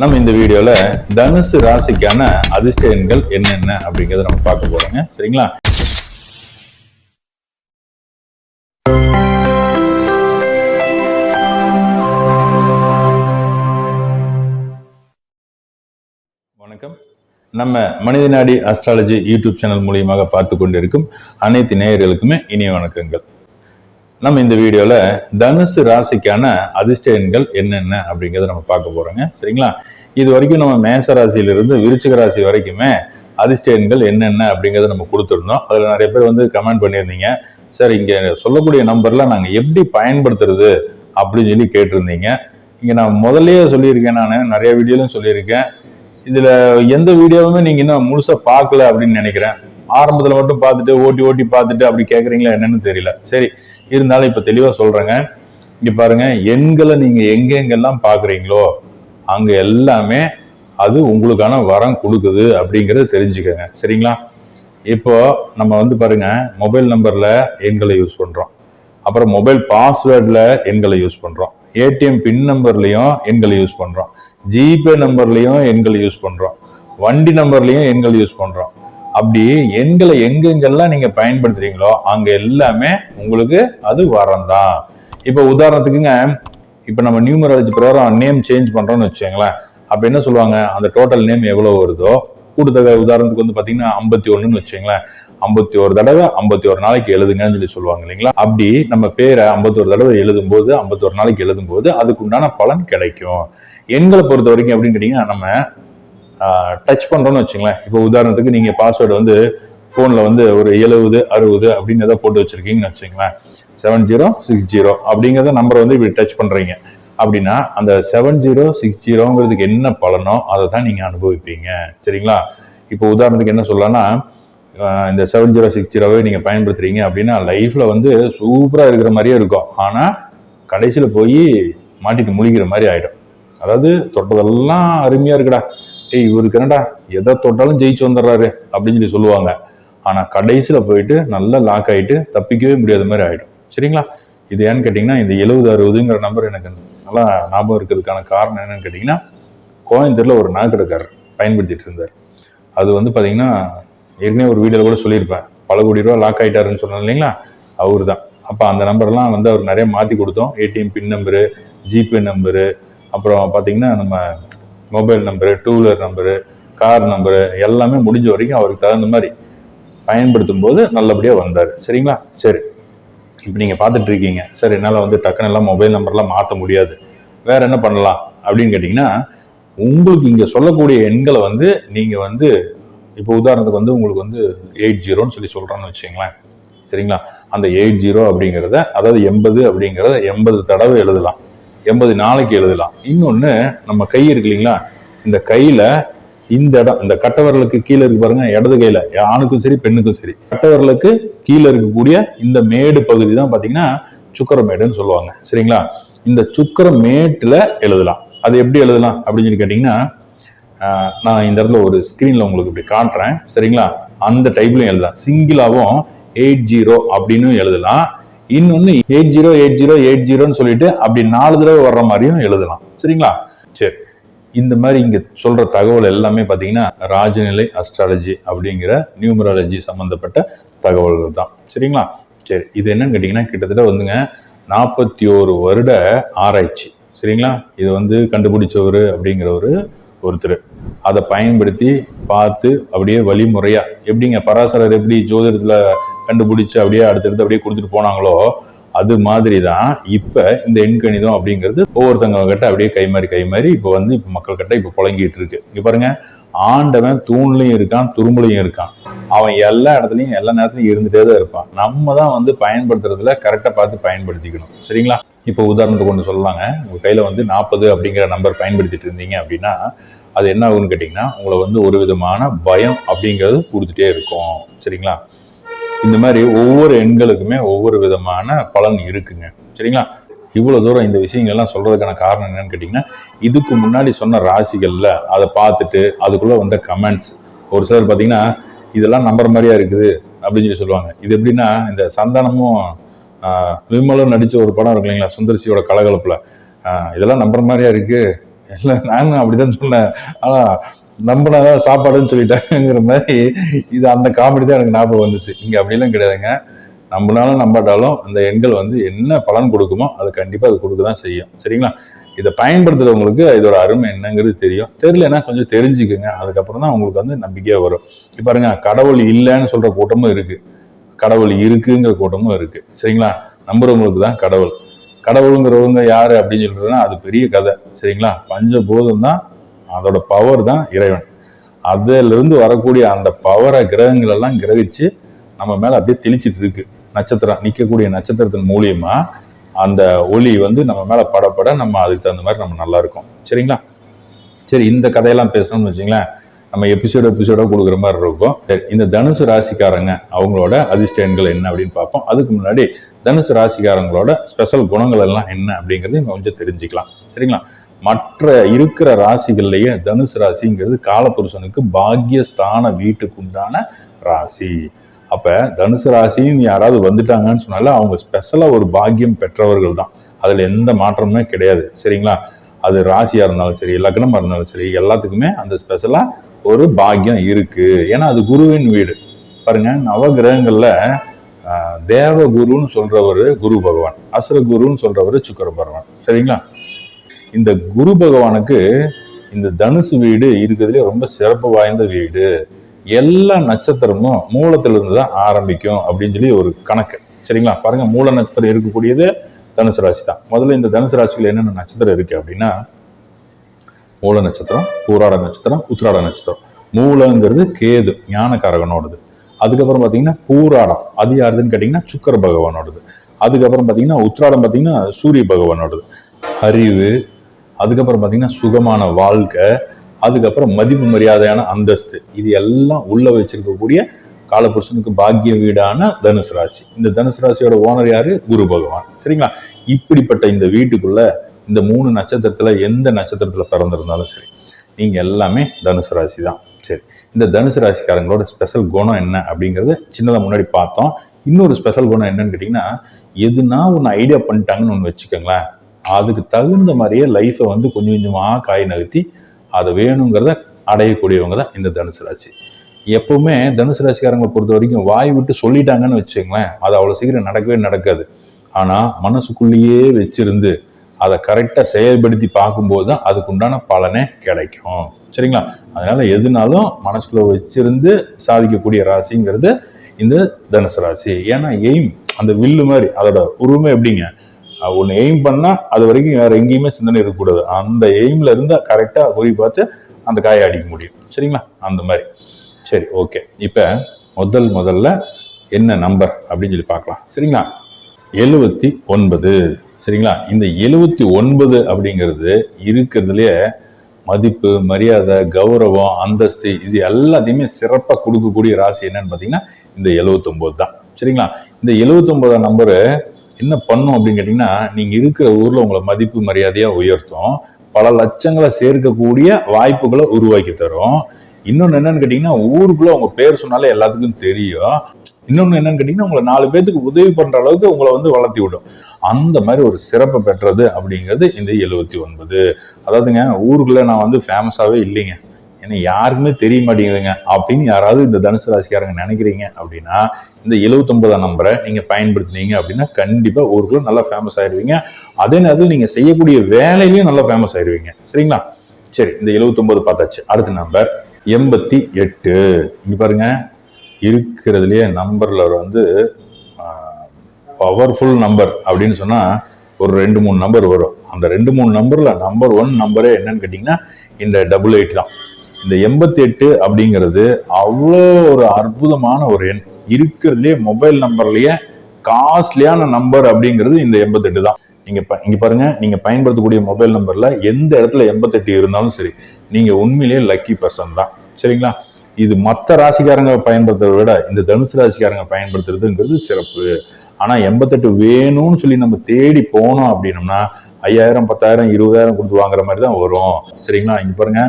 நம்ம இந்த வீடியோல தனுசு ராசிக்கான அதிர்ஷ்ட எண்கள் என்னென்ன அப்படிங்கறத நம்ம பார்க்க போறோங்க. சரிங்களா? வணக்கம். நம்ம மனித நாடி அஸ்ட்ராலஜி யூடியூப் சேனல் மூலியமாக பார்த்து கொண்டிருக்கும் அனைத்து நேயர்களுக்குமே இனிய வணக்கங்கள். நம்ம இந்த வீடியோல தனுசு ராசிக்கான அதிர்ஷ்ட எண்கள் என்னென்ன அப்படிங்கறத நம்ம பார்க்க போறோங்க. சரிங்களா? இது வரைக்கும் நம்ம மேச ராசியிலிருந்து விருச்சிக ராசி வரைக்குமே அதிர்ஷ்ட எண்கள் என்னென்ன அப்படிங்கறத நம்ம கொடுத்துருந்தோம். அதுல நிறைய பேர் வந்து கமெண்ட் பண்ணியிருந்தீங்க. சார் இங்க சொல்லக்கூடிய நம்பர்லாம் நாங்க எப்படி பயன்படுத்துறது அப்படின்னு சொல்லி கேட்டிருந்தீங்க. இங்க நான் முதல்லையே சொல்லியிருக்கேன் நான் நிறைய வீடியோலையும் சொல்லியிருக்கேன். இதுல எந்த வீடியோவுமே நீங்க இன்னும் முழுசா பார்க்கல அப்படின்னு நினைக்கிறேன். ஆரம்பத்துல மட்டும் பார்த்துட்டு ஓட்டி ஓட்டி பார்த்துட்டு அப்படி கேக்குறீங்களா என்னன்னு தெரியல. சரி இருந்தாலும் இப்ப தெளிவா சொல்றேங்க. இங்க பாருங்க எண்களை நீங்க எங்கெங்கெல்லாம் பாக்குறீங்களோ அங்க எல்லாமே அது உங்களுக்கான வரம் கொடுக்குது அப்படிங்கறத தெரிஞ்சுக்கங்க. சரிங்களா? இப்போ நம்ம வந்து பாருங்க மொபைல் நம்பர்ல எண்களை யூஸ் பண்றோம். அப்புறம் மொபைல் பாஸ்வேர்டில் எண்களை யூஸ் பண்ணுறோம் ஏடிஎம் பின் நம்பர்லையும் எண்களை யூஸ் பண்ணுறோம் ஜிபே நம்பர்லையும் எண்களை யூஸ் பண்ணுறோம் வண்டி நம்பர்லையும் எண்கள் யூஸ் பண்ணுறோம் அப்படி எண்களை எங்கெங்கெல்லாம் நீங்கள் பயன்படுத்துறீங்களோ அங்கே எல்லாமே உங்களுக்கு அது வரம்தான். இப்போ உதாரணத்துக்குங்க இப்போ நம்ம நியூமராலஜி பிரகாரம் நேம் சேஞ்ச் பண்றோம்னு வச்சுக்கோங்களேன். அப்போ என்ன சொல்லுவாங்க? அந்த டோட்டல் நேம் எவ்வளோ வருதோ கூடுதல் உதாரணத்துக்கு வந்து பார்த்தீங்கன்னா ஐம்பத்தி ஒன்றுன்னு வச்சுங்களேன் ஐம்பத்தி ஒரு தடவை ஐம்பத்தி ஒரு நாளைக்கு எழுதுங்கன்னு சொல்லி சொல்லுவாங்க இல்லைங்களா? அப்படி நம்ம பேரை ஐம்பத்தி ஒரு தடவை எழுதும் போது ஐம்பத்தி ஒரு நாளைக்கு எழுதும் போது அதுக்கு உண்டான பலன் கிடைக்கும். எண்களை பொறுத்த வரைக்கும் அப்படின்னு கேட்டீங்கன்னா நம்ம டச் பண்றோம்னு வச்சுங்களேன். இப்போ உதாரணத்துக்கு நீங்க பாஸ்வேர்டு வந்து ஃபோனில் வந்து ஒரு எழுபது அறுபது அப்படின்னு ஏதோ போட்டு வச்சிருக்கீங்கன்னு வச்சுங்களேன். செவன் ஜீரோ சிக்ஸ் ஜீரோ அப்படிங்கிறத நம்பரை வந்து இப்படி டச் பண்றீங்க. அப்படின்னா அந்த செவன் ஜீரோ சிக்ஸ் ஜீரோங்கிறதுக்கு என்ன பலனோ அதை தான் நீங்க அனுபவிப்பீங்க. சரிங்களா? இப்போ உதாரணத்துக்கு என்ன சொல்லலாம்னா இந்த செவன் ஜீரோ சிக்ஸ் ஜீரோவே நீங்க பயன்படுத்துறீங்க அப்படின்னா லைஃப்ல வந்து சூப்பரா இருக்கிற மாதிரியே இருக்கும். ஆனா கடைசியில போய் மாட்டிட்டு முழிக்கிற மாதிரி ஆயிடும். அதாவது தொட்டதெல்லாம் அருமையா இருக்குடா. ஏய் இவருக்கு என்னடா எதை தொட்டாலும் ஜெயிச்சு வந்துடுறாரு அப்படின்னு சொல்லி சொல்லுவாங்க. ஆனால் கடைசியில் போயிட்டு நல்லா லாக் ஆகிட்டு தப்பிக்கவே முடியாத மாதிரி ஆகிடும் சரிங்களா? இது ஏன்னு கேட்டிங்கன்னா இந்த எழுபது அறுபதுங்கிற நம்பர் எனக்கு நல்லா ஞாபகம் இருக்கிறதுக்கான காரணம் என்னன்னு கேட்டிங்கன்னா கோயம்புத்தூரில் ஒரு நாகடக்காரர் பயன்படுத்திட்டு இருந்தார். அது வந்து பார்த்தீங்கன்னா ஏற்கனவே ஒரு வீடியோவில் கூட சொல்லியிருப்பேன். பல கோடி ரூபா லாக் ஆகிட்டாருன்னு சொன்னோம் இல்லைங்களா? அவர் தான் அப்போ அந்த நம்பர்லாம் வந்து அவர் நிறைய மாற்றி கொடுத்தோம். ATM pin number GPay number அப்புறம் பார்த்தீங்கன்னா நம்ம mobile number two wheeler number car number எல்லாமே முடிஞ்ச வரைக்கும் அவருக்கு தகுந்த மாதிரி பயன்படுத்தும் போது நல்லபடியாக வந்தார். சரிங்களா? சரி. இப்போ நீங்கள் பார்த்துட்டு இருக்கீங்க. சார் என்னால் வந்து டக்குன்னு எல்லாம் மொபைல் நம்பர்லாம் மாற்ற முடியாது. வேற என்ன பண்ணலாம் அப்படின்னு கேட்டிங்கன்னா உங்களுக்கு இங்கே சொல்லக்கூடிய எண்களை வந்து நீங்கள் வந்து இப்போ உதாரணத்துக்கு வந்து உங்களுக்கு வந்து எயிட் ஜீரோன்னு சொல்லி சொல்கிறேன்னு வச்சுங்களேன் சரிங்களா? அந்த எயிட் ஜீரோ அப்படிங்கிறத அதாவது எண்பது அப்படிங்கிறத எண்பது தடவை எழுதலாம். எண்பது நாளைக்கு எழுதலாம். இன்னொன்று நம்ம கை இருக்கு இல்லைங்களா? இந்த கையில் இந்த இடம் இந்த கட்டவரலுக்கு கீழே இருக்கு பாருங்க இடது கையில. ஆணுக்கும் சரி பெண்ணுக்கும் சரி. கட்டவரலுக்கு கீழே இருக்கக்கூடிய இந்த மேடு பகுதி தான் பாத்தீங்கன்னா சுக்கரமேடுன்னு சொல்லுவாங்க. சரிங்களா? இந்த சுக்கரமேட்டுல எழுதலாம். அது எப்படி எழுதலாம் அப்படின்னு சொல்லி கேட்டீங்கன்னா நான் இந்த இடத்துல ஒரு ஸ்க்ரீனில் உங்களுக்கு இப்படி காட்டுறேன். சரிங்களா? அந்த டைப்லையும் எழுதலாம். சிங்கிளாகவும் எயிட் ஜீரோ அப்படின்னு எழுதலாம். இன்னொன்னு eight zero eight zero eight ஜீரோன்னு சொல்லிட்டு அப்படி நாலு தடவை வர்ற மாதிரியும் எழுதலாம். சரிங்களா? சரி. இந்த மாதிரி இங்க சொல்ற தகவல் எல்லாமே பாத்தீங்கன்னா ராஜநிலை அஸ்ட்ராலஜி அப்படிங்கிற நியூமராலஜி சம்பந்தப்பட்ட தகவல்கள் தான். சரிங்களா? சரி. இது என்னன்னு கேட்டீங்கன்னா கிட்டத்தட்ட வந்துங்க நாற்பத்தி ஒரு வருட ஆராய்ச்சி. சரிங்களா? இது வந்து கண்டுபிடிச்சவர் அப்படிங்கிறவர் ஒருத்தர். அதை பயன்படுத்தி பார்த்து அப்படியே வழிமுறையா எப்படிங்க? பராசரர் எப்படி ஜோதிடத்துல கண்டுபிடிச்சு அப்படியே அடுத்தடுத்து அப்படியே கொடுத்துட்டு போனாங்களோ அது மாதிரி தான் இப்போ இந்த எண்கணிதம் அப்படிங்கிறது ஒவ்வொருத்தவங்க கிட்ட அப்படியே கை மாறி கை மாறி இப்போ வந்து இப்போ மக்கள் கிட்ட இப்போ புழங்கிட்டு இருக்கு. இங்க பாருங்க ஆண்டவன் தூண்லையும் இருக்கான் துரும்புலையும் இருக்கான். அவன் எல்லா இடத்துலையும் எல்லா நேரத்துலையும் இருந்துட்டே தான் இருப்பான். நம்ம தான் வந்து பயன்படுத்துறதுல கரெக்டாக பார்த்து பயன்படுத்திக்கணும். சரிங்களா? இப்போ உதாரணத்துக்கு ஒன்று சொல்லலாங்க. உங்கள் கையில் வந்து நாற்பது அப்படிங்கிற நம்பர் பயன்படுத்திட்டு இருந்தீங்க அப்படின்னா அது என்ன ஆகுன்னு கேட்டிங்கன்னா உங்களை வந்து ஒரு விதமான பயம் அப்படிங்கிறது கொடுத்துட்டே இருக்கும். சரிங்களா? இந்த மாதிரி ஒவ்வொரு எண்களுக்குமே ஒவ்வொரு விதமான பலன் இருக்குங்க. சரிங்களா? இவ்வளோ தூரம் இந்த விஷயங்கள்லாம் சொல்கிறதுக்கான காரணம் என்னன்னு கேட்டிங்கன்னா இதுக்கு முன்னாடி சொன்ன ராசிகள்ல அதை பார்த்துட்டு அதுக்குள்ளே வந்த கமெண்ட்ஸ் ஒரு சிலர் பார்த்தீங்கன்னா இதெல்லாம் நம்புற மாதிரியா இருக்குது? அப்படின்னு சொல்லி சொல்லுவாங்க. இது எப்படின்னா இந்த சந்தானமும் விமலும் நடித்த ஒரு படம் இருக்கு இல்லைங்களா? சுந்தர்சியோட கலகலப்பில். இதெல்லாம் நம்புற மாதிரியா இருக்குது இல்லை நானும் அப்படிதான் சொன்னேன். ஆனால் நம்பினாதான் சாப்பாடுன்னு சொல்லிட்டாங்கிற மாதிரி இது அந்த காமெடி தான் எனக்கு ஞாபகம் வந்துச்சு. இங்கே அப்படிலாம் கிடையாதுங்க. நம்பினாலும் நம்பாட்டாலும் அந்த எண்கள் வந்து என்ன பலன் கொடுக்குமோ அது கண்டிப்பாக அது கொடுக்க தான் செய்யும். சரிங்களா? இதை பயன்படுத்துறவங்களுக்கு இதோட அருமை என்னங்கிறது தெரியும். தெரியலன்னா கொஞ்சம் தெரிஞ்சுக்குங்க. அதுக்கப்புறம் தான் உங்களுக்கு வந்து நம்பிக்கையாக வரும். இப்ப பாருங்க கடவுள் இல்லைன்னு சொல்கிற கூட்டமும் இருக்குது கடவுள் இருக்குங்கிற கூட்டமும் இருக்குது சரிங்களா? நம்புறவங்களுக்கு தான் கடவுள். கடவுளுங்கிறவங்க யார் அப்படின்னு சொல்கிறதுனா அது பெரிய கதை. சரிங்களா? பஞ்சபூதம் தான் அதோட பவர் தான் இறைவன். அதிலிருந்து வரக்கூடிய அந்த பவரை கிரகங்கள் எல்லாம் கிரகிச்சு நம்ம மேலே அப்படியே தெளிச்சிட்டு இருக்கு. நட்சத்திரம் நிற்கக்கூடிய நட்சத்திரத்தின் மூலியமா அந்த ஒளி வந்து நம்ம மேலே படப்பட நம்ம அதுக்கு தகுந்த மாதிரி நம்ம நல்லா இருக்கும். சரிங்களா? சரி இந்த கதையெல்லாம் பேசணும்னு வச்சுங்களேன். நம்ம எபிசோடு எபிசோடாக கொடுக்குற மாதிரி இருக்கும். சரி இந்த தனுசு ராசிக்காரங்க அவங்களோட அதிர்ஷ்டங்கள் என்ன அப்படின்னு பார்ப்போம். அதுக்கு முன்னாடி தனுசு ராசிக்காரங்களோட ஸ்பெஷல் குணங்கள் எல்லாம் என்ன அப்படிங்கறதையும் கொஞ்சம் தெரிஞ்சுக்கலாம். சரிங்களா? மற்ற இருக்கிற ராசிகள்லையே தனுசு ராசிங்கிறது காலபுருஷனுக்கு பாக்யஸ்தான வீட்டுக்கு உண்டான ராசி. அப்போ தனுசு ராசின்னு யாராவது வந்துட்டாங்கன்னு சொன்னால அவங்க ஸ்பெஷலாக ஒரு பாக்கியம் பெற்றவர்கள் தான் அதில் எந்த மாற்றமுமே கிடையாது. சரிங்களா? அது ராசியாக இருந்தாலும் சரி லக்னமாக இருந்தாலும் சரி எல்லாத்துக்குமே அந்த ஸ்பெஷலாக ஒரு பாக்கியம் இருக்குது ஏன்னா அது குருவின் வீடு. பாருங்க நவகிரகங்களில் தேவகுருன்னு சொல்கிறவர் குரு பகவான். அசுர குருன்னு சொல்கிறவர் சுக்கர பகவான். சரிங்களா? இந்த குரு பகவானுக்கு இந்த தனுசு வீடு இருக்கிறதுலே ரொம்ப சிறப்பு வாய்ந்த வீடு. எல்லா நட்சத்திரமும் மூலத்திலிருந்து தான் ஆரம்பிக்கும் அப்படின்னு சொல்லி ஒரு கணக்கு. சரிங்களா? பாருங்க மூல நட்சத்திரம் இருக்கக்கூடியது தனுசு ராசி தான் முதல்ல இந்த தனுசு ராசியில் என்னென்ன நட்சத்திரம் இருக்கு அப்படின்னா மூல நட்சத்திரம் பூராட நட்சத்திரம் உத்திராட நட்சத்திரம். மூலங்கிறது கேது ஞானக்காரகனோடது. அதுக்கப்புறம் பார்த்தீங்கன்னா பூராடம். அது யாருதுன்னு கேட்டிங்கன்னா சுக்கர பகவானோடது. அதுக்கப்புறம் பார்த்தீங்கன்னா உத்திராடம் பார்த்தீங்கன்னா சூரிய பகவானோடது. அறிவு அதுக்கப்புறம் பார்த்தீங்கன்னா சுகமான வாழ்க்கை அதுக்கப்புறம் மதிப்பு மரியாதையான அந்தஸ்து. இது எல்லாம் உள்ள வச்சிருக்கக்கூடிய காலபுருஷனுக்கு பாக்கிய வீடான தனுசு ராசி. இந்த தனுசு ராசியோட ஓனர் யாரு? குரு பகவான். சரிங்களா? இப்படிப்பட்ட இந்த வீட்டுக்குள்ள இந்த மூணு நட்சத்திரத்துல எந்த நட்சத்திரத்துல பிறந்திருந்தாலும் சரி நீங்க எல்லாமே தனுசு ராசி தான். சரி இந்த தனுசு ராசிக்காரங்களோட ஸ்பெஷல் குணம் என்ன அப்படிங்கறத சின்னதாக முன்னாடி பார்த்தோம். இன்னொரு ஸ்பெஷல் குணம் என்னன்னு கேட்டிங்கன்னா எதுனா ஒன்று ஐடியா பண்ணிட்டாங்கன்னு ஒன்று வச்சுக்கோங்களேன். அதுக்கு தகுந்த மாதிரியே லைஃப்பை வந்து கொஞ்சம் கொஞ்சமாக காய் நகர்த்தி அதை வேணுங்கிறத அடையக்கூடியவங்க தான் இந்த தனுசு ராசி. எப்பவுமே தனுசு ராசிக்காரங்களை பொறுத்த வரைக்கும் வாய் விட்டு சொல்லிட்டாங்கன்னு வச்சுக்கோங்களேன் அது அவ்வளோ சீக்கிரம் நடக்கவே நடக்காது. ஆனால் மனசுக்குள்ளேயே வச்சிருந்து அதை கரெக்டாக செயல்படுத்தி பார்க்கும்போது தான் அதுக்கு உண்டான பலனே கிடைக்கும். சரிங்களா? அதனால எதுனாலும் மனசுக்குள்ளே வச்சிருந்து சாதிக்கக்கூடிய ராசிங்கிறது இந்த தனுசு ராசி. ஏன்னா எய்ம் அந்த வில்லு மாதிரி அதோட உருவமே எப்படிங்க? ஒன்று எய்ம் பண்ணால் அது வரைக்கும் வேறு எங்கேயுமே சிந்தனை இருக்கக்கூடாது. அந்த எய்மில் இருந்தால் கரெக்டாக போய் பார்த்து அந்த காயை அடிக்க முடியும். சரிங்களா? அந்த மாதிரி. சரி ஓகே இப்போ முதல் முதல்ல என்ன நம்பர் அப்படின்னு சொல்லி பார்க்கலாம். சரிங்களா? எழுபத்தி ஒன்பது. சரிங்களா? இந்த எழுபத்தி ஒன்பது அப்படிங்கிறது இருக்கிறதுலையே மதிப்பு மரியாதை கௌரவம் அந்தஸ்து இது எல்லாத்தையுமே சிறப்பாக கொடுக்கக்கூடிய ராசி என்னன்னு பார்த்தீங்கன்னா இந்த 79 தான். சரிங்களா? இந்த 79 நம்பரு என்ன பண்ணும் அப்படின்னு கேட்டிங்கன்னா நீங்கள் இருக்கிற ஊரில் உங்களை மதிப்பு மரியாதையாக உயர்த்தும். பல லட்சங்களை சேர்க்கக்கூடிய வாய்ப்புகளை உருவாக்கி தரும். இன்னொன்று என்னன்னு கேட்டிங்கன்னா ஊருக்குள்ள உங்க பேர் சொன்னாலே எல்லாத்துக்கும் தெரியும். இன்னொன்று என்னன்னு கேட்டிங்கன்னா உங்களை நாலு பேத்துக்கு உதவி பண்ற அளவுக்கு உங்களை வந்து வளர்த்தி விடும். அந்த மாதிரி ஒரு சிறப்பு பெற்றது அப்படிங்கிறது இந்த எழுவத்தி ஒன்பது. அதாவதுங்க ஊருக்குள்ள நான் வந்து ஃபேமஸாவே இல்லைங்க. ஏன்னா யாருக்குமே தெரிய மாட்டேங்குதுங்க. அப்படின்னு யாராவது இந்த தனுசு ராசிக்காரங்க நினைக்கிறீங்க அப்படின்னா இந்த 79 நம்பரை நீங்கள் பயன்படுத்தினீங்க அப்படின்னா கண்டிப்பாக ஊருக்குள்ள நல்லா ஃபேமஸ் ஆயிடுவீங்க அதே நேரத்தில் நீங்கள் செய்யக்கூடிய வேலையிலையும் நல்லா ஃபேமஸ் ஆயிடுவீங்க சரிங்களா? சரி இந்த 79 பார்த்தாச்சு. அடுத்த நம்பர் எண்பத்தி எட்டு. இங்கே பாருங்க. இருக்கிறதுலையே நம்பரில் வந்து பவர்ஃபுல் நம்பர் அப்படின்னு சொன்னால் ஒரு ரெண்டு மூணு நம்பர் வரும். அந்த ரெண்டு மூணு நம்பரில் நம்பர் ஒன் நம்பரே என்னன்னு கேட்டிங்கன்னா இந்த டபுள் எயிட் தான். இந்த எண்பத்தி எட்டு அப்படிங்கிறது அவ்வளோ ஒரு அற்புதமான ஒரு எண். இருக்கிறதுலே மொபைல் நம்பர்லயே காஸ்ட்லியான நம்பர் அப்படிங்கிறது இந்த எண்பத்தெட்டு தான். நீங்க ப- இங்க பாருங்க நீங்க பயன்படுத்தக்கூடிய மொபைல் நம்பர்ல எந்த இடத்துல எண்பத்தெட்டு இருந்தாலும் சரி நீங்க உண்மையிலேயே லக்கி பர்சன் தான். சரிங்களா? இது மற்ற ராசிக்காரங்க பயன்படுத்துறதை விட இந்த தனுசு ராசிக்காரங்க பயன்படுத்துறதுங்கிறது சிறப்பு. ஆனா எண்பத்தெட்டு வேணும்னு சொல்லி நம்ம தேடி போனோம் அப்படின்னம்னா ஐயாயிரம் பத்தாயிரம் இருபதாயிரம் கொடுத்து வாங்குற மாதிரி தான் வரும். சரிங்களா? இங்க பாருங்க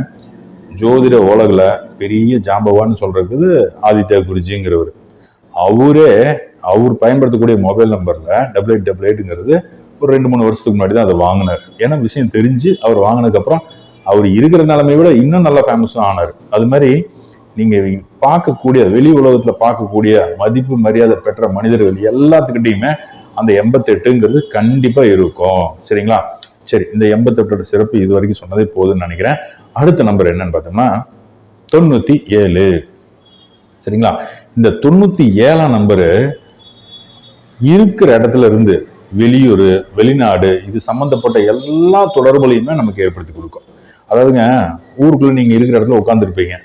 ஜோதிட ஓலகில் பெரிய ஜாம்பவான்னு சொல்கிறதுக்கு ஆதித்யா குருஜிங்கிறவர். அவரே அவர் பயன்படுத்தக்கூடிய மொபைல் நம்பரில் டபுள் எயிட் டபுள் எயிட்டுங்கிறது ஒரு ரெண்டு மூணு வருஷத்துக்கு முன்னாடி தான் அதை வாங்கினார். ஏன்னா விஷயம் தெரிஞ்சு அவர் வாங்கினதுக்கப்புறம் அவர் இருக்கிற நிலைமையை விட இன்னும் நல்லா ஃபேமஸும் ஆனார். அது மாதிரி நீங்கள் பார்க்கக்கூடிய வெளி உலகத்தில் பார்க்கக்கூடிய மதிப்பு மரியாதை பெற்ற மனிதர்கள் எல்லாத்துக்கிட்டையுமே அந்த எண்பத்தெட்டுங்கிறது கண்டிப்பாக இருக்கும். சரிங்களா? சரி இந்த எண்பத்தெட்டோட சிறப்பு இது வரைக்கும் சொன்னதே போதும்னு நினைக்கிறேன். அடுத்த நம்பர் என்னன்னு பார்த்தோம்னா தொண்ணூற்றி ஏழு. சரிங்களா? இந்த தொண்ணூற்றி ஏழாம் நம்பரு இருக்கிற இடத்துல இருந்து வெளியூர் வெளிநாடு இது சம்மந்தப்பட்ட எல்லா தொடர்புகளையுமே நமக்கு ஏற்படுத்தி கொடுக்கும். அதாவதுங்க ஊருக்குள்ளே நீங்கள் இருக்கிற இடத்துல உட்காந்துருப்பீங்க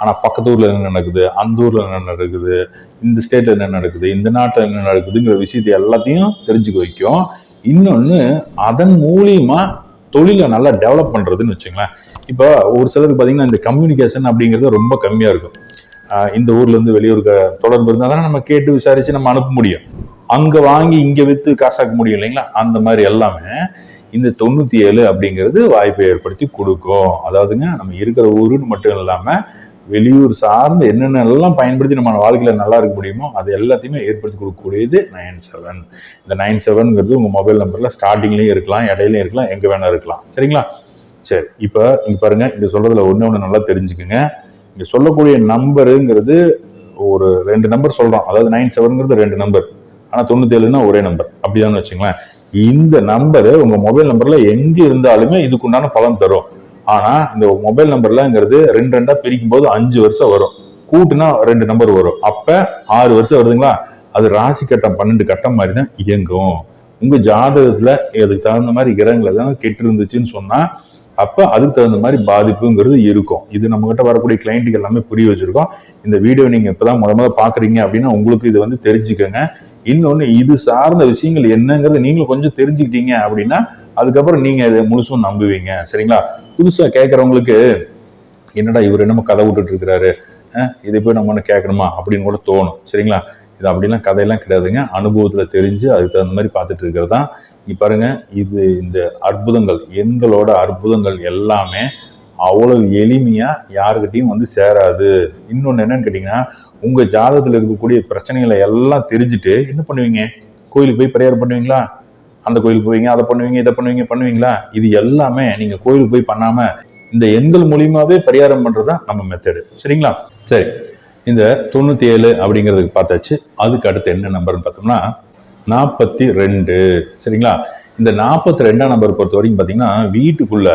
ஆனால் பக்கத்து ஊரில் என்ன நடக்குது? அந்த ஊரில் என்ன நடக்குது? இந்த ஸ்டேட்டில் என்ன நடக்குது? இந்த நாட்டில் என்ன நடக்குதுங்கிற விஷயத்தை எல்லாத்தையும் தெரிஞ்சுக்க வைக்கும். இன்னொன்று அதன் மூலியமாக தொழிலை நல்லா டெவலப் பண்ணுறதுன்னு வச்சுங்களேன். இப்போ ஒரு சிலருக்கு பார்த்தீங்கன்னா இந்த கம்யூனிகேஷன் அப்படிங்கிறது ரொம்ப கம்மியாக இருக்கும். இந்த ஊர்லேருந்து வெளியூருக்கு தொடர்பு இருந்தால் தானே நம்ம கேட்டு விசாரித்து நம்ம அனுப்ப முடியும். அங்கே வாங்கி இங்கே விற்று காசாக்க முடியும் இல்லைங்களா? அந்த மாதிரி எல்லாமே இந்த தொண்ணூற்றி ஏழு அப்படிங்கிறது வாய்ப்பை ஏற்படுத்தி கொடுக்கும். அதாவதுங்க நம்ம இருக்கிற ஊருன்னு மட்டும் இல்லாமல் வெளியூர் சார்ந்து என்னென்ன எல்லாம் பயன்படுத்தி நம்ம வாழ்க்கையில் நல்லா இருக்க முடியுமோ அது எல்லாத்தையுமே ஏற்படுத்தி கொடுக்கக்கூடியது நைன் செவன் இந்த நைன் செவன்ங்கிறது உங்கள் மொபைல் நம்பரில் ஸ்டார்டிங்லேயும் இருக்கலாம் இடையிலையும் இருக்கலாம் எங்கே வேணால் இருக்கலாம். சரிங்களா? சரி இப்போ இங்கே பாருங்க இங்கே சொல்றதுல ஒன்று ஒன்று நல்லா தெரிஞ்சுக்குங்க. இங்கே சொல்லக்கூடிய நம்பருங்கிறது ஒரு ரெண்டு நம்பர் சொல்கிறோம் அதாவது நைன் செவனுங்கிறது ரெண்டு நம்பர். ஆனால் தொண்ணூத்தி ஏழுனா ஒரே நம்பர். அப்படிதான் வச்சுங்களேன். இந்த நம்பர் உங்கள் மொபைல் நம்பரில் எங்கே இருந்தாலுமே இதுக்குண்டான பலன் தரும். ஆனால் இந்த மொபைல் நம்பர்லங்கிறது ரெண்டு ரெண்டாக பிரிக்கும் போது அஞ்சு வருஷம் வரும். கூட்டுனா ரெண்டு நம்பர் வரும். அப்போ ஆறு வருஷம் வருதுங்களா? அது ராசி கட்டம் பன்னெண்டு கட்டம் மாதிரி தான் இயங்கும். உங்கள் ஜாதகத்தில் அதுக்கு தகுந்த மாதிரி கிரகங்கள் எதாவது கெட்டு இருந்துச்சுன்னு சொன்னால் அப்போ அதுக்கு தகுந்த மாதிரி பாதிப்புங்கிறது இருக்கும். இது நம்மகிட்ட வரக்கூடிய கிளைண்ட்டுக்கு எல்லாமே புரிய வச்சிருக்கோம். இந்த வீடியோ நீங்கள் இப்போ தான் முத முத பார்க்குறீங்க அப்படின்னா உங்களுக்கு இது வந்து தெரிஞ்சுக்கோங்க. இன்னொன்று இது சார்ந்த விஷயங்கள் என்னங்கிறத நீங்களும் கொஞ்சம் தெரிஞ்சுக்கிட்டீங்க அப்படின்னா அதுக்கப்புறம் நீங்கள் இதை முழுசும் நம்புவீங்க. சரிங்களா? புதுசாக கேட்குறவங்களுக்கு என்னடா இவர் என்னமோ கதை விட்டுட்டு இருக்கிறாரு. இதை போய் நம்ம ஒன்று கேட்கணுமா? அப்படின்னு கூட தோணும். சரிங்களா? இது அப்படிலாம் கதையெல்லாம் கிடையாதுங்க. அனுபவத்தில் தெரிஞ்சு அதுக்கு தகுந்த மாதிரி பார்த்துட்டு இருக்கிறது தான் நீ பாருங்க இது இந்த அற்புதங்கள் எண்களோட அற்புதங்கள் எல்லாமே அவ்வளவு எளிமையா யாருக்கிட்டையும் வந்து சேராது. இன்னொன்று என்னன்னு கேட்டீங்கன்னா உங்க ஜாதகத்துல இருக்கக்கூடிய பிரச்சனைகளை எல்லாம் தெரிஞ்சுட்டு என்ன பண்ணுவீங்க? கோயிலுக்கு போய் பிரேயர் பண்ணுவீங்களா? அந்த கோயிலுக்கு போவீங்க அதை பண்ணுவீங்க இதை பண்ணுவீங்க பண்ணுவீங்களா? இது எல்லாமே நீங்க கோயிலுக்கு போய் பண்ணாம இந்த எண்கள் மூலியமாவே பரிகாரம் பண்றதுதான் நம்ம மெத்தடு சரிங்களா? சரி இந்த தொண்ணூத்தி ஏழு அப்படிங்கிறதுக்கு பார்த்தாச்சு. அதுக்கு அடுத்து என்ன நம்பர்னு பார்த்தோம்னா நாற்பத்தி ரெண்டு. சரிங்களா? இந்த நாற்பத்தி ரெண்டாம் நம்பர் பொறுத்த வரைக்கும் பார்த்தீங்கன்னா வீட்டுக்குள்ள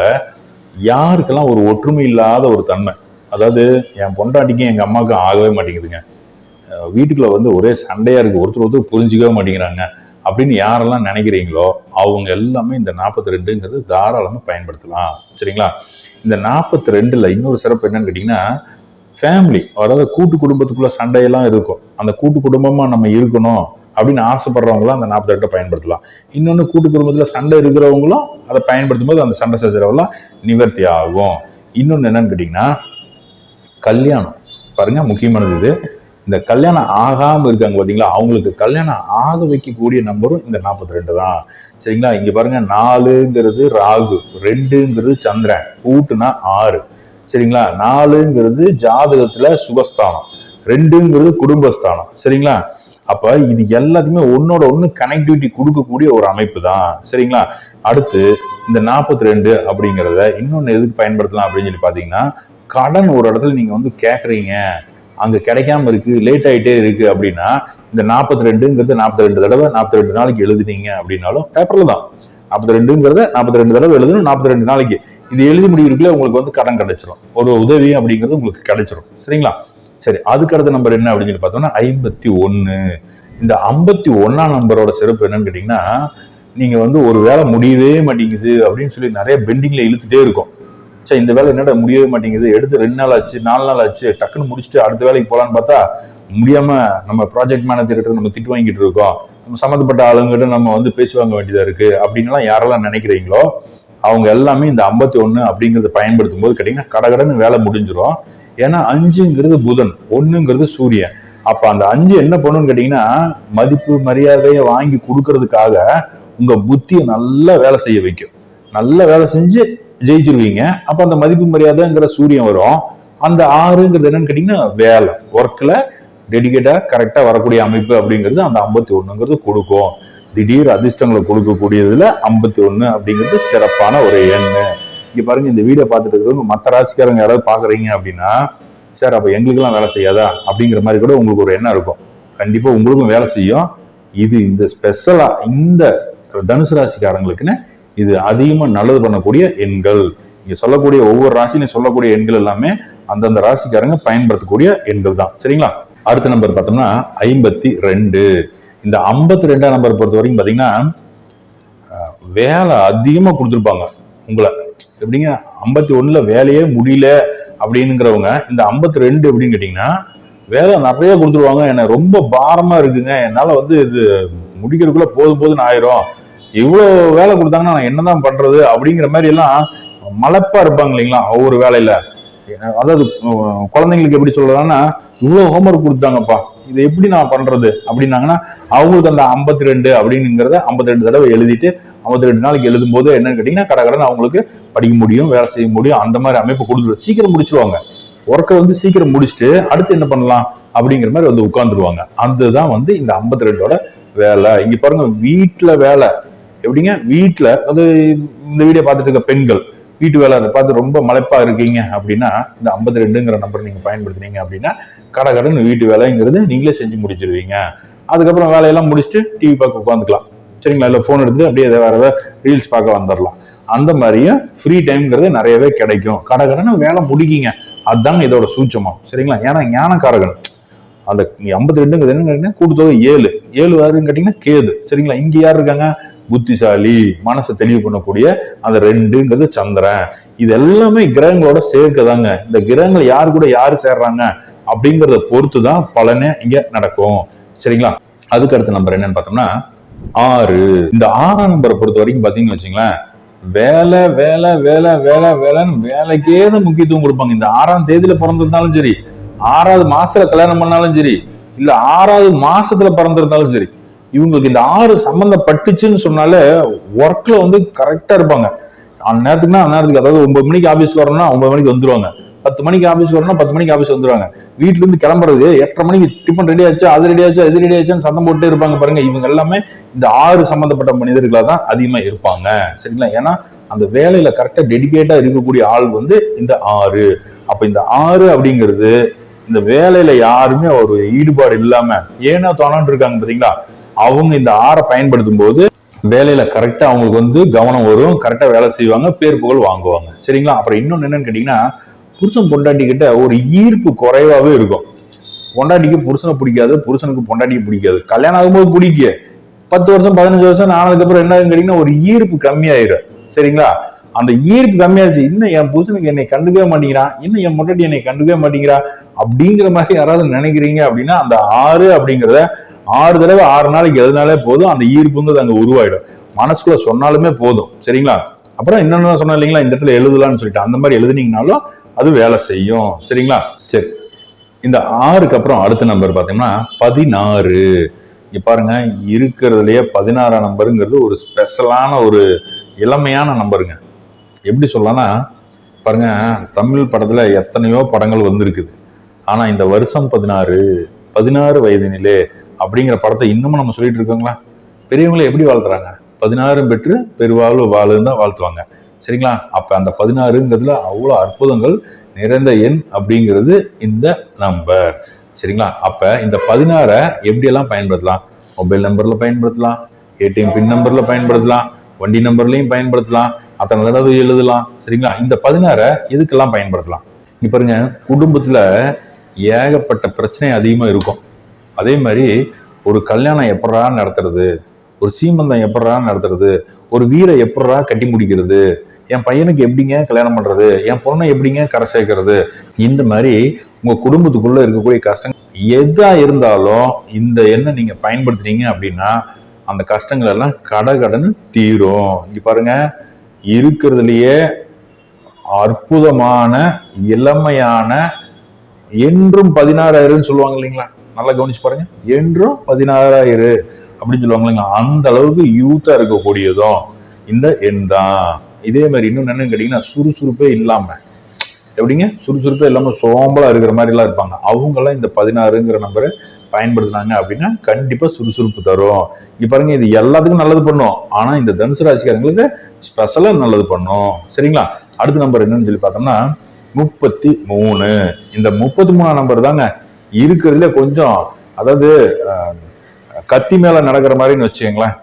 யாருக்கெல்லாம் ஒரு ஒற்றுமை இல்லாத ஒரு தன்மை அதாவது என் பொண்டாட்டிக்கும் எங்கள் அம்மாவுக்கும் ஆகவே மாட்டேங்குதுங்க. வீட்டுக்குள்ளே வீட்டுக்குள்ள வந்து ஒரே சண்டையாக இருக்குது ஒருத்தர் ஒருத்தர் புரிஞ்சுக்கவே மாட்டேங்கிறாங்க. அப்படின்னு யாரெல்லாம் நினைக்கிறீங்களோ அவங்க எல்லாமே இந்த நாற்பத்தி ரெண்டுங்கிறது தாராளமாக பயன்படுத்தலாம். சரிங்களா? இந்த நாற்பத்தி ரெண்டில் இன்னொரு சிறப்பு என்னன்னு கேட்டிங்கன்னா ஃபேமிலி அதாவது கூட்டு குடும்பத்துக்குள்ளே சண்டையெல்லாம் இருக்கும். அந்த கூட்டு குடும்பமாக நம்ம இருக்கணும். அப்படின்னு ஆசைப்படுறவங்களாம் அந்த நாற்பத்தி எட்டை பயன்படுத்தலாம். இன்னொன்று கூட்டு குடும்பத்தில் சண்டை இருக்கிறவங்களும் அதை பயன்படுத்தும் போது அந்த சண்டை சச்சரவெல்லாம் நிவர்த்தி ஆகும் இன்னொன்று என்னன்னு கேட்டிங்கன்னா கல்யாணம். பாருங்க முக்கியமானது இது. இந்த கல்யாணம் ஆகாமல் இருக்காங்க பார்த்தீங்களா அவங்களுக்கு கல்யாணம் ஆக வைக்கக்கூடிய நம்பரும் இந்த நாற்பத்தி ரெண்டு தான். சரிங்களா? இங்கே பாருங்க நாலுங்கிறது ராகு ரெண்டுங்கிறது சந்திரன் கூட்டுனா ஆறு. சரிங்களா? நாலுங்கிறது ஜாதகத்தில் சுகஸ்தானம் ரெண்டுங்கிறது குடும்பஸ்தானம். சரிங்களா? அப்ப இது எல்லாத்தையுமே ஒன்னோட ஒன்று கனெக்டிவிட்டி கொடுக்கக்கூடிய ஒரு அமைப்பு தான் சரிங்களா? அடுத்து இந்த நாற்பத்தி ரெண்டு அப்படிங்கிறத இன்னொன்னு எதுக்கு பயன்படுத்தலாம் அப்படின்னு சொல்லி பாத்தீங்கன்னா கடன் ஒரு இடத்துல நீங்க வந்து கேக்குறீங்க அங்க கிடைக்காம இருக்கு லேட் ஆயிட்டே இருக்கு அப்படின்னா இந்த நாற்பத்தி ரெண்டுங்கிறது நாற்பத்தி ரெண்டு தடவை நாற்பத்தி ரெண்டு நாளைக்கு எழுதுனீங்க அப்படின்னாலும் பேப்பர்ல தான். நாற்பத்தி ரெண்டுங்கிறத நாற்பத்தி ரெண்டு தடவை எழுதணும் நாற்பத்தி ரெண்டு நாளைக்கு. இது எழுதி முடிக்கிறதுக்குள்ள உங்களுக்கு வந்து கடன் கிடைச்சிடும் ஒரு உதவி அப்படிங்கிறது உங்களுக்கு கிடைச்சிடும் சரிங்களா? சரி அதுக்கு அடுத்த நம்பர் என்ன அப்படின்னு சொல்லி பார்த்தோம்னா ஐம்பத்தி ஒன்று இந்த ஐம்பத்தி ஒன்றாம் நம்பரோட சிறப்பு என்னன்னு கேட்டிங்கன்னா நீங்கள் வந்து ஒரு வேலை முடியவே மாட்டேங்குது அப்படின்னு சொல்லி நிறைய பெண்டிங்கில் இழுத்துட்டே இருக்கும். சரி இந்த வேலை என்னடா முடியவே மாட்டேங்குது? எடுத்து ரெண்டு நாள் ஆச்சு நாலு நாள் ஆச்சு டக்குன்னு முடிச்சுட்டு அடுத்த வேலைக்கு போகலான்னு பார்த்தா முடியாமல் நம்ம ப்ராஜெக்ட் மேனேஜர்கிட்ட நம்ம திட்டு வாங்கிட்டு இருக்கோம். நம்ம சம்மந்தப்பட்ட ஆளுங்கிட்ட நம்ம வந்து பேச்சு வாங்க வேண்டியதாக இருக்குது அப்படின்லாம் யாரெல்லாம் நினைக்கிறீங்களோ அவங்க எல்லாமே இந்த ஐம்பத்தி ஒன்று அப்படிங்கிறத பயன்படுத்தும் போது கேட்டிங்கன்னா கடகடன்னு வேலை முடிஞ்சிடும் ஏன்னா அஞ்சுங்கிறது புதன் ஒண்ணுங்கிறது சூரியன். அப்ப அந்த அஞ்சு என்ன பண்ணுன்னு கேட்டீங்கன்னா மதிப்பு மரியாதையை வாங்கி கொடுக்கறதுக்காக உங்க புத்தியை நல்லா வேலை செய்ய வைக்கும். நல்ல வேலை செஞ்சு ஜெயிச்சிருவீங்க. அப்ப அந்த மதிப்பு மரியாதைங்கிற சூரியன் வரும். அந்த ஆறுங்கிறது என்னன்னு கேட்டீங்கன்னா வேலை. ஒர்க்ல டெடிகேட்டா கரெக்டா வரக்கூடிய அமைப்பு அப்படிங்கிறது அந்த ஐம்பத்தி ஒண்ணுங்கிறது கொடுக்கும். திடீர் அதிர்ஷ்டங்களை கொடுக்கக்கூடியதுல ஐம்பத்தி ஒண்ணு அப்படிங்கிறது சிறப்பான ஒரு எண்ணு. இங்க பாருங்க இந்த வீடியோ பார்த்துட்டு இருக்கிறவங்க மற்ற ராசிக்காரங்க யாராவது பாக்குறீங்க அப்படின்னா சார் அப்ப எங்களுக்கெல்லாம் வேலை செய்யாதா? அப்படிங்கிற மாதிரி கூட உங்களுக்கு ஒரு எண்ணம் இருக்கும். கண்டிப்பா உங்களுக்கும் வேலை செய்யும். இது இந்த ஸ்பெஷலா இந்த தனுசு ராசிக்காரங்களுக்குன்னு இது அதிகமா நல்லது பண்ணக்கூடிய எண்கள். இங்க சொல்லக்கூடிய ஒவ்வொரு ராசிலையும் சொல்லக்கூடிய எண்கள் எல்லாமே அந்தந்த ராசிக்காரங்க பயன்படுத்தக்கூடிய எண்கள் தான். சரிங்களா? அடுத்த நம்பர் பார்த்தோம்னா ஐம்பத்தி ரெண்டு. இந்த ஐம்பத்தி ரெண்டாம் நம்பர் பொறுத்த வரைக்கும் பாத்தீங்கன்னா வேலை அதிகமா கொடுத்துருப்பாங்க. உங்களை. எப்படிங்க? ஐம்பத்தி ஒண்ணுல வேலையே முடியல அப்படிங்கிறவங்க இந்த ஐம்பத்தி ரெண்டு எப்படின்னு கேட்டீங்கன்னா வேலை நிறைய கொடுத்துருவாங்க. என்ன ரொம்ப பாரமா இருக்குங்க. என்னால வந்து இது முடிக்கிறதுக்குள்ள போதும் போதுன்னு ஆயிரும். இவ்வளவு வேலை கொடுத்தாங்கன்னா நான் என்னதான் பண்றது அப்படிங்கிற மாதிரி எல்லாம் மலப்பா இருப்பாங்க இல்லைங்களா ஒவ்வொரு வேலையில. அதாவது குழந்தைங்களுக்கு எப்படி சொல்றதுன்னா இவ்வளவு ஹோம்ஒர்க் கொடுத்தாங்கப்பா. இதை எப்படி நான் பண்றது? அப்படின்னாங்கன்னா அவங்களுக்கு அந்த ஐம்பத்தி ரெண்டு அப்படிங்கிறத ஐம்பத்தி ரெண்டு தடவை எழுதிட்டு ஐம்பத்தி ரெண்டு நாளைக்கு எழுதும் போது என்னன்னு கேட்டீங்கன்னா கடகடன் அவங்களுக்கு படிக்க முடியும் வேலை செய்ய முடியும் அந்த மாதிரி அமைப்பு கொடுத்துரு சீக்கிரம் முடிச்சிருவாங்க. ஒர்க்கை வந்து சீக்கிரம் முடிச்சுட்டு அடுத்து என்ன பண்ணலாம்? அப்படிங்கிற மாதிரி வந்து உட்காந்துருவாங்க அதுதான் வந்து இந்த ஐம்பத்தி ரெண்டோட வேலை. இங்க பாருங்க வீட்டுல வேலை. எப்படிங்க? வீட்டுல அது இந்த வீடியோ பார்த்துட்டு இருக்க பெண்கள் வீட்டு வேலை அதை பார்த்து ரொம்ப மலைப்பா இருக்கீங்க அப்படின்னா இந்த ஐம்பத்தி ரெண்டுங்கிற நம்பர் நீங்க பயன்படுத்துனீங்க அப்படின்னா கடை கடன் வீட்டு வேலைங்கிறது நீங்களே செஞ்சு முடிச்சிருவீங்க. அதுக்கப்புறம் வேலையெல்லாம் முடிச்சுட்டு டிவி பார்க்க உட்காந்துக்கலாம். சரிங்களா? இல்லை ஃபோன் எடுத்து அப்படியே வேற ஏதாவது ரீல்ஸ் பார்க்க வந்துடலாம் அந்த மாதிரியும் ஃப்ரீ டைம்ங்கிறது நிறையவே கிடைக்கும். கடகடன்னு வேலை முடிக்கிங்க. அதுதாங்க இதோட சூட்சமம். சரிங்களா? ஏன்னா ஞானக்காரகன். அந்த ஐம்பத்தி ரெண்டுங்கிறது என்னன்னு கேட்டீங்கன்னா கூட்டுத்தொகை ஏழு. ஏழு யாருன்னு கேட்டிங்கன்னா கேது. சரிங்களா? இங்க யார் இருக்காங்க? புத்திசாலி மனசை தெளிவு பண்ணக்கூடிய அந்த ரெண்டுங்கிறது சந்திரன். இது எல்லாமே கிரகங்களோட சேர்க்க தாங்க இந்த கிரகங்கள் யார் கூட யாரு சேர்றாங்க? அப்படிங்கிறத பொறுத்து தான் பலனே இங்க நடக்கும். சரிங்களா? அதுக்கு அடுத்த நம்பர் என்னன்னு பார்த்தோம்னா ஆறு. இந்த ஆறாம் நம்பரை பொறுத்த வரைக்கும் பாத்தீங்கன்னு வச்சுங்களேன் வேலை வேலை வேலை வேலை வேலைன்னு வேலைக்கே தான் முக்கியத்துவம் கொடுப்பாங்க. இந்த ஆறாம் தேதியில பிறந்திருந்தாலும் சரி ஆறாவது மாசத்துல கல்யாணம் பண்ணாலும் சரி இல்ல ஆறாவது மாசத்துல பிறந்திருந்தாலும் சரி இவங்களுக்கு இந்த ஆறு சம்பந்தப்பட்டுச்சுன்னு சொன்னாலே ஒர்க்ல வந்து கரெக்டா இருப்பாங்க. அந்த நேரத்துக்குன்னா அந்த நேரத்துக்கு அதாவது ஒன்பது மணிக்கு ஆபீஸ் வரணும்னா ஒன்பது மணிக்கு வந்துருவாங்க. பத்து மணிக்கு ஆபீஸ் வரணும் பத்து மணிக்கு ஆபீஸ் வந்துருவாங்க. வீட்டுல இருந்து கிளம்புறது எட்டரை மணிக்கு டிஃபன் ரெடி ஆச்சு அது ரெடி ஆச்சு அது ரெடி ஆச்சுன்னு சத்தம் போட்டு இருப்பாங்க பாருங்க. இவங்க எல்லாமே இந்த ஆறு சம்பந்தப்பட்ட மனிதர்களா தான் அதிகமா இருப்பாங்க. சரிங்களா? ஏன்னா அந்த வேலையில கரெக்டா டெடிக்கேட்டா இருக்கக்கூடிய ஆள் வந்து இந்த ஆறு. அப்ப இந்த ஆறு அப்படிங்கிறது இந்த வேலையில யாருமே ஒரு ஈடுபாடு இல்லாம ஏன்னா தோணான்னு இருக்காங்க பாத்தீங்களா? அவங்க இந்த ஆறை பயன்படுத்தும் போது வேலையில கரெக்டா அவங்களுக்கு வந்து கவனம் வரும் கரெக்டா வேலை செய்வாங்க பேர் புகழ் வாங்குவாங்க. சரிங்களா? அப்புறம் இன்னொன்னு என்னன்னு கேட்டீங்கன்னா புருஷன் பொண்டாட்டி கிட்ட ஒரு ஈர்ப்பு குறைவாகவே இருக்கும். பொண்டாட்டிக்கு புருஷனை பிடிக்காது புருஷனுக்கு பொண்டாட்டிக்கு பிடிக்காது. கல்யாணம் ஆகும்போது பிடிக்க பத்து வருஷம் பதினஞ்சு வருஷம் ஆனதுக்கப்புறம் என்ன கேட்டீங்கன்னா ஒரு ஈர்ப்பு கம்மியாயிரும். சரிங்களா? அந்த ஈர்ப்பு கம்மியாச்சு இன்னும் என் புருஷனுக்கு என்னை கண்டுக்கவே மாட்டேங்கிறான். இன்னும் என் பொண்டாட்டி என்னை கண்டுக்கவே மாட்டேங்கிறா. அப்படிங்கிற மாதிரி யாராவது நினைக்கிறீங்க அப்படின்னா அந்த ஆறு அப்படிங்கிறத ஆறு தடவை ஆறு நாளைக்கு எழுதினாலே போதும். அந்த ஈர்ப்புங்கிறது அங்கே உருவாயிடும். மனசுக்குள்ள சொன்னாலுமே போதும். சரிங்களா? அப்புறம் என்னென்ன சொன்னேன் இல்லைங்களா? இந்த இடத்துல எழுதலாம்னு சொல்லிட்டு. அந்த மாதிரி எழுதுனீங்கனாலும் அது வேலை செய்யும். சரிங்களா? சரி. இந்த ஆறுக்கு அப்புறம் அடுத்த நம்பர் பார்த்தீங்கன்னா பதினாறு. இங்கே பாருங்க இருக்கிறதுலையே பதினாறாம் நம்பருங்கிறது ஒரு ஸ்பெஷலான ஒரு இளமையான நம்பருங்க எப்படி சொல்லலாம்னா பாருங்க தமிழ் படத்தில் எத்தனையோ படங்கள் வந்திருக்குது. ஆனால் இந்த வருஷம் பதினாறு பதினாறு வயதினிலே அப்படிங்கிற படத்தை இன்னமும் நம்ம சொல்லிட்டு இருக்கோங்களா? பெரியவங்களை எப்படி வாழ்த்துறாங்க? பதினாறும் பெற்று பெருவாழ்வு வாழுன்னு தான் வாழ்த்துவாங்க. சரிங்களா? அப்ப அந்த பதினாறுங்கிறதுல அவ்வளோ அற்புதங்கள் நிறைந்த எண் அப்படிங்கிறது இந்த நம்பர். சரிங்களா? அப்ப இந்த பதினாறை எப்படியெல்லாம் பயன்படுத்தலாம்? மொபைல் நம்பர்ல பயன்படுத்தலாம் ஏடிஎம் பின் நம்பர்ல பயன்படுத்தலாம் வண்டி நம்பர்லையும் பயன்படுத்தலாம் அத்தனை தடவை எழுதலாம். சரிங்களா? இந்த பதினாறை எதுக்கெல்லாம் பயன்படுத்தலாம்? இங்க பாருங்க குடும்பத்துல ஏகப்பட்ட பிரச்சனை அதிகமா இருக்கும். அதே மாதிரி ஒரு கல்யாணம் எப்படா நடத்துறது? ஒரு சீமந்தம் எப்படா நடத்துறது? ஒரு வீரை எப்படா கட்டி முடிக்கிறது? என் பையனுக்கு எப்படிங்க கல்யாணம் பண்றது? என் பொண்ணை எப்படிங்க கரை சேர்க்கறது? இந்த மாதிரி உங்க குடும்பத்துக்குள்ள இருக்கக்கூடிய கஷ்டங்கள் எதா இருந்தாலும் இந்த எண்ணெய் நீங்க பயன்படுத்துனீங்க அப்படின்னா அந்த கஷ்டங்கள் எல்லாம் கடன் தீரும். இங்க பாருங்க இருக்கிறதுலயே அற்புதமான இளமையான என்றும் பதினாறாயிரம் சொல்லுவாங்க இல்லைங்களா? நல்லா கவனிச்சு பாருங்க. என்றும் பதினாறாயிரம் அப்படின்னு சொல்லுவாங்க இல்லைங்களா? அந்த அளவுக்கு யூத்தா இருக்கக்கூடியதும் இந்த எண் தான். இதே மாதிரி இன்னும் என்னன்னு கேட்டீங்கன்னா சுறுசுறுப்பே இல்லாம. எப்படிங்க? சுறுசுறுப்பே இல்லாம சோம்பலா இருக்கிற மாதிரி எல்லாம் இருப்பாங்க. அவங்கெல்லாம் இந்த பதினாறுங்கிற நம்பரை பயன்படுத்தினாங்க அப்படின்னா கண்டிப்பா சுறுசுறுப்பு தரும். இப்போ பாருங்க இது எல்லாத்துக்கும் நல்லது பண்ணும். ஆனா இந்த தனுசு ராசிக்காரங்களுக்கு ஸ்பெஷலா நல்லது பண்ணும். சரிங்களா? அடுத்த நம்பர் என்னன்னு சொல்லி பார்த்தோம்னா முப்பத்தி மூணு. இந்த முப்பத்தி மூணாம் நம்பர் தாங்க இருக்கிறதுல கொஞ்சம் அதாவது கத்தி மேல நடக்கிற மாதிரின்னு வச்சுக்கோங்களேன்.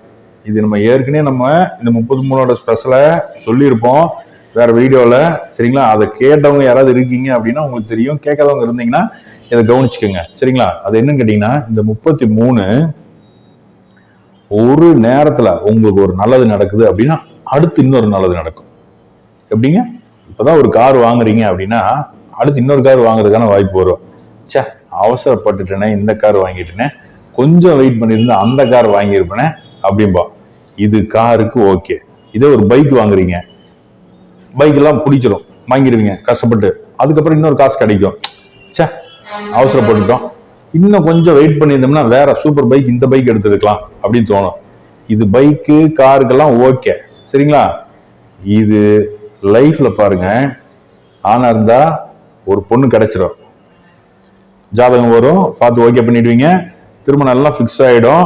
இது நம்ம ஏற்கனவே நம்ம இந்த முப்பது மூணோட ஸ்பெஷலை சொல்லியிருப்போம். வேற வீடியோவில் சரிங்களா? அதை கேட்டவங்க யாராவது இருக்கீங்க அப்படின்னா உங்களுக்கு தெரியும். கேட்காதவங்க இருந்தீங்கன்னா இதை கவனிச்சுக்கோங்க. சரிங்களா? அது என்னன்னு கேட்டிங்கன்னா இந்த முப்பத்தி மூணு ஒரு நேரத்தில் உங்களுக்கு ஒரு நல்லது நடக்குது அப்படின்னா அடுத்து இன்னொரு நல்லது நடக்கும். எப்படிங்க? இப்போதான் ஒரு கார் வாங்குறீங்க அப்படின்னா அடுத்து இன்னொரு கார் வாங்குறதுக்கான வாய்ப்பு வரும். சே அவசரப்பட்டுட்டேனே இந்த கார் வாங்கிட்டேனே கொஞ்சம் வெயிட் பண்ணியிருந்தா அந்த கார் வாங்கியிருப்பேனே அப்படிம்பா. இது காருக்கு ஓகே இதே ஒரு பைக் வாங்குறீங்க. பைக் எல்லாம் பிடிச்சிரும். வாங்கிடுவீங்க கஷ்டப்பட்டு. அதுக்கப்புறம் இன்னொரு காசு கிடைக்கும். சே அவசரப்பட்டுட்டோம். இன்னும் கொஞ்சம் வெயிட் பண்ணியிருந்தோம்னா வேற சூப்பர் பைக் இந்த பைக் எடுத்துருக்கலாம் அப்படின்னு தோணும். இது பைக்கு காருக்கெல்லாம் ஓகே சரிங்களா? இது லைஃப்ல பாருங்க. ஆனா இருந்தா ஒரு பொண்ணு கிடைச்சிரும். ஜாதகம் வரும் பார்த்து ஓகே பண்ணிடுவீங்க. திருமணம் எல்லாம் ஃபிக்ஸ் ஆயிடும்.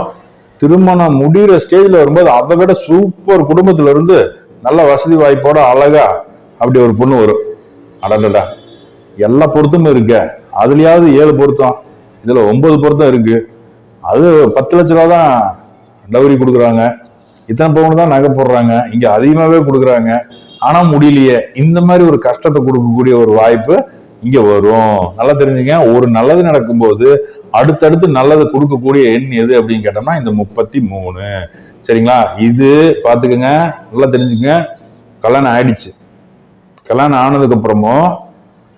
திருமணம் முடிகிற ஸ்டேஜில் வரும்போது அதை விட சூப்பர் குடும்பத்துல இருந்து நல்ல வசதி வாய்ப்போட அழகா அப்படி ஒரு பொண்ணு வரும். அடடடா. எல்லா பொருத்தமும் இருக்க. அதுலயாவது ஏழு பொருத்தம். இதுல ஒன்பது பொருத்தம் இருக்கு. அது பத்து லட்ச ரூபா தான் டவுரி கொடுக்குறாங்க. இத்தனை பவுன் தான் நகை போடுறாங்க. இங்க அதிகமாவே கொடுக்குறாங்க. ஆனா முடியலையே. இந்த மாதிரி ஒரு கஷ்டத்தை கொடுக்கக்கூடிய ஒரு வாய்ப்பு இங்க வரும். நல்லா தெரிஞ்சுங்க. ஒரு நல்லது நடக்கும்போது அடுத்தடுத்து நல்லது கொடுக்கக்கூடிய எண் எது அப்படின்னு கேட்டோம்னா இந்த முப்பத்தி மூணு சரிங்களா? இது பார்த்துக்கோங்க நல்லா தெரிஞ்சுக்கங்க. கல்யாணம் ஆயிடுச்சு. கல்யாணம் ஆனதுக்கு அப்புறமும்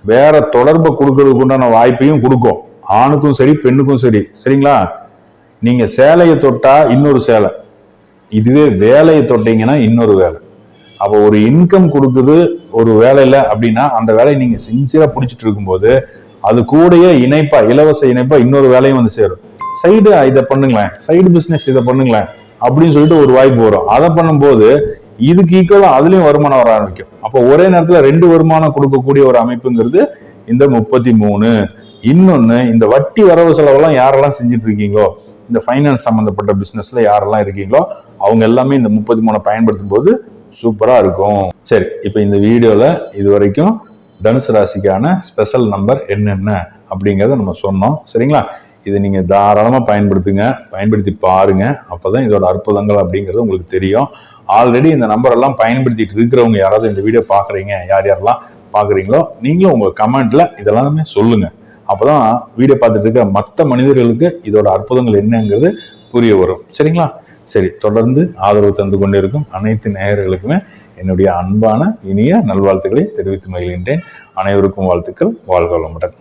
வேற தொடர்பை கொடுக்கறதுக்கு உண்டான வாய்ப்பையும் கொடுக்கும். ஆணுக்கும் சரி பெண்ணுக்கும் சரி. சரிங்களா? நீங்க சேலையை தொட்டா இன்னொரு சேலை. இதுவே வேலையை தொட்டீங்கன்னா இன்னொரு வேலை. அப்போ ஒரு இன்கம் கொடுக்குது ஒரு வேலையில அப்படின்னா அந்த வேலையை நீங்க சின்சியரா பிடிச்சிட்டு இருக்கும்போது அது கூடயே இணைப்பா இலவச இணைப்பா இன்னொரு வேலையும் வந்து சேரும். சைடு இதை பண்ணுங்களேன். சைடு பிசினஸ் இதை பண்ணுங்களேன். அப்படின்னு சொல்லிட்டு ஒரு வாய்ப்பு வரும். அதை பண்ணும்போது இதுக்கு ஈக்குவலா அதுலயும் வருமானம் வர ஆரம்பிக்கும். அப்போ ஒரே நேரத்துல ரெண்டு வருமானம் கொடுக்கக்கூடிய ஒரு அமைப்புங்கிறது இந்த முப்பத்தி மூணு. இன்னொன்னு இந்த வட்டி வரவு செலவெல்லாம் யாரெல்லாம் செஞ்சுட்டு இருக்கீங்களோ இந்த ஃபைனான்ஸ் சம்மந்தப்பட்ட பிஸ்னஸ்ல யாரெல்லாம் இருக்கீங்களோ அவங்க எல்லாமே இந்த முப்பத்தி மூணை பயன்படுத்தும் போது சூப்பரா இருக்கும். சரி இப்போ இந்த வீடியோல இது வரைக்கும் தனுசு ராசிக்கான ஸ்பெஷல் நம்பர் என்னென்ன அப்படிங்கிறத நம்ம சொன்னோம். சரிங்களா? இதை நீங்கள் தாராளமாக பயன்படுத்துங்க. பயன்படுத்தி பாருங்க. அப்பதான் இதோட அற்புதங்கள் அப்படிங்கிறது உங்களுக்கு தெரியும். ஆல்ரெடி இந்த நம்பரெல்லாம் பயன்படுத்திட்டு இருக்கிறவங்க யாராவது இந்த வீடியோ பார்க்குறீங்க யார் யாரெல்லாம் பார்க்குறீங்களோ நீங்களும் உங்கள் கமெண்ட்டில் இதெல்லாமே சொல்லுங்கள் அப்போ தான் வீடியோ பார்த்துட்டு இருக்க மற்ற மனிதர்களுக்கு இதோட அற்புதங்கள் என்னங்கிறது புரிய வரும். சரிங்களா? சரி தொடர்ந்து ஆதரவு தந்து கொண்டிருக்கும் அனைத்து நேயர்களுக்குமே என்னுடைய அன்பான இனிய நல்வாழ்த்துக்களை தெரிவித்து மகிழ்கின்றேன். அனைவருக்கும் வாழ்த்துக்கள். வாழ்க வளமுடன்.